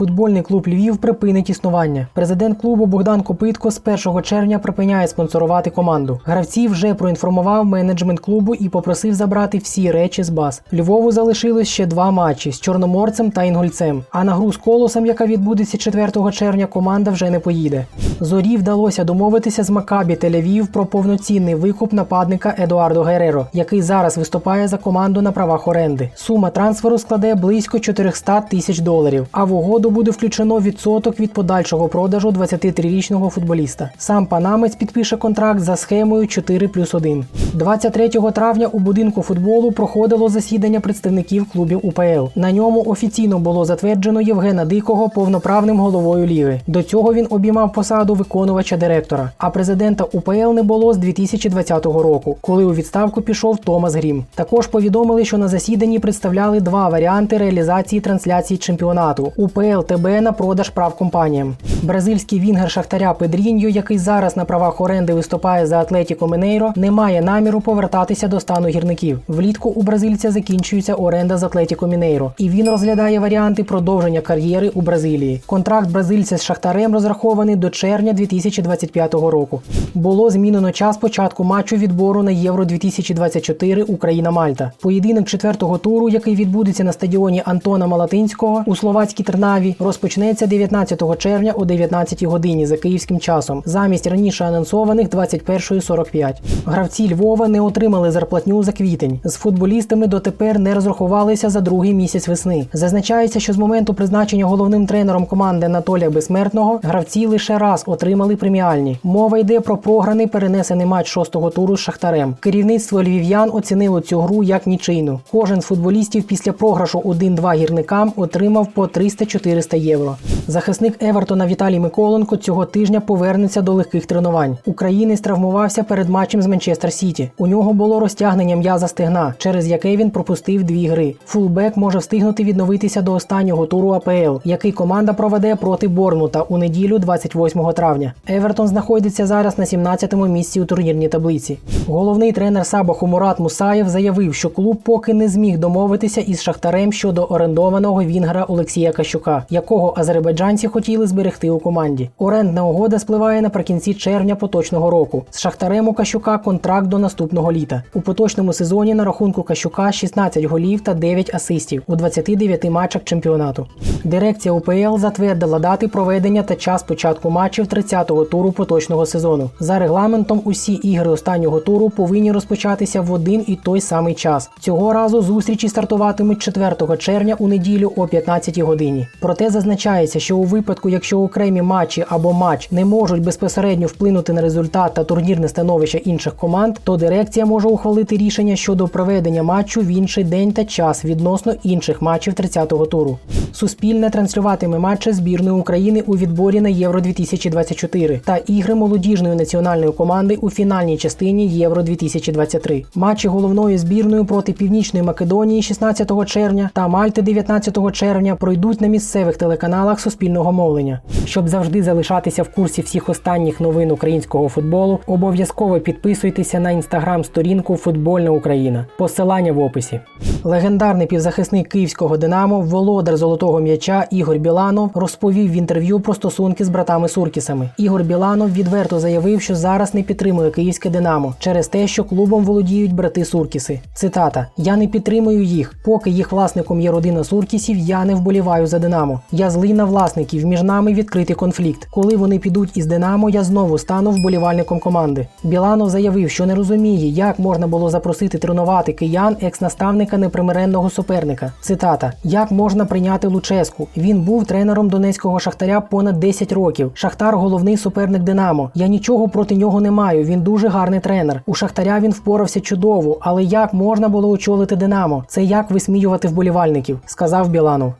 Футбольний клуб Львів припинить існування. Президент клубу Богдан Копитко з 1 червня припиняє спонсорувати команду. Гравці вже проінформував менеджмент клубу і попросив забрати всі речі з баз. Львову залишилось ще два матчі з Чорноморцем та Інгольцем. А на гру з колосом, яка відбудеться 4 червня, команда вже не поїде. Зорі вдалося домовитися з Макабі Тель-Авів про повноцінний викуп нападника Едуардо Гереро, який зараз виступає за команду на правах оренди. Сума трансферу складе близько 400 тисяч доларів. А в угоду буде включено відсоток від подальшого продажу 23-річного футболіста. Сам панамець підпише контракт за схемою 4 плюс 1. 23 травня у будинку футболу проходило засідання представників клубів УПЛ. На ньому офіційно було затверджено Євгена Дикого повноправним головою ліги. До цього він обіймав посаду виконувача директора. А президента УПЛ не було з 2020 року, коли у відставку пішов Томас Грім. Також повідомили, що на засіданні представляли два варіанти реалізації трансляції чемпіонату УПЛ ТБ на продаж прав компаніям. Бразильський вінгер Шахтаря Педріньо, який зараз на правах оренди виступає за Атлетіко Минейро, не має наміру повертатися до стану гірників. Влітку у бразильця закінчується оренда з Атлетіко Мінейро, і він розглядає варіанти продовження кар'єри у Бразилії. Контракт бразильця з Шахтарем розрахований до червня 2025 року. Було змінено час початку матчу відбору на Євро 2024 Україна-Мальта. Поєдинок четвертого туру, який відбудеться на стадіоні Антона Малатинського у словацькій Тернаві, розпочнеться 19 червня о 19 годині за київським часом, замість раніше анонсованих 21.45. Гравці Львова не отримали зарплатню за квітень. З футболістами дотепер не розрахувалися за другий місяць весни. Зазначається, що з моменту призначення головним тренером команди Анатолія Безсмертного гравці лише раз отримали преміальні. Мова йде про програний перенесений матч шостого туру з Шахтарем. Керівництво львів'ян оцінило цю гру як нічийну. Кожен з футболістів після програшу 1-2 гірникам отримав по 300-400 євро. Захисник Евертона Віталій Миколенко цього тижня повернеться до легких тренувань. Українець травмувався перед матчем з Манчестер Сіті. У нього було розтягнення м'яза стегна, через яке він пропустив дві гри. Фулбек може встигнути відновитися до останнього туру АПЛ, який команда проведе проти Борнмута у неділю 28 травня. Евертон знаходиться зараз на 17-му місці у турнірній таблиці. Головний тренер Сабаху Мурат Мусаєв заявив, що клуб поки не зміг домовитися із Шахтарем щодо орендованого вінгера Олексія Кащука, якого азербайджанці хотіли зберегти у команді. Орендна угода спливає наприкінці червня поточного року. З Шахтарем у Кащука контракт до наступного літа. У поточному сезоні на рахунку Кащука 16 голів та 9 асистів у 29 матчах чемпіонату. Дирекція УПЛ затвердила дати проведення та час початку матчів 30-го туру поточного сезону. За регламентом усі ігри останнього туру повинні розпочатися в один і той самий час. Цього разу зустрічі стартуватимуть 4 червня у неділю о 15 годині. Проте зазначається, що у випадку, якщо окремі матчі або матч не можуть безпосередньо вплинути на результат та турнірне становище інших команд, то дирекція може ухвалити рішення щодо проведення матчу в інший день та час відносно інших матчів 30-го туру. Суспільне транслюватиме матчі збірної України у відборі на Євро 2024 та ігри молодіжної національної команди у фінальній частині Євро 2023. Матчі головної збірної проти Північної Македонії 16 червня та Мальти 19 червня пройдуть на місцевих телеканалах суспільного мовлення. Щоб завжди залишатися в курсі всіх останніх новин українського футболу, обов'язково підписуйтеся на інстаграм-сторінку Футбольна Україна. Посилання в описі. Легендарний півзахисник київського Динамо, володар золотого м'яча Ігор Біланов розповів в інтерв'ю про стосунки з братами Суркісами. Ігор Біланов відверто заявив, що зараз не підтримує київське Динамо через те, що клубом володіють брати Суркіси. Цитата: Я не підтримую їх. Поки їх власником є родина Суркісів, я не вболіваю за Динамо. Я злий на власників. Між нами відкритий конфлікт. Коли вони підуть із Динамо, я знову стану вболівальником команди. Біланов заявив, що не розуміє, як можна було запросити тренувати киян екс-наставника непримиренного суперника. Цитата: Як можна прийняти Луческу? Він був тренером донецького шахтаря понад 10 років. Шахтар головний суперник Динамо. Я нічого проти нього не маю. Він дуже гарний тренер. У Шахтаря він впорався чудово, але як можна було очолити Динамо? Це як висміювати вболівальників, сказав Біланов.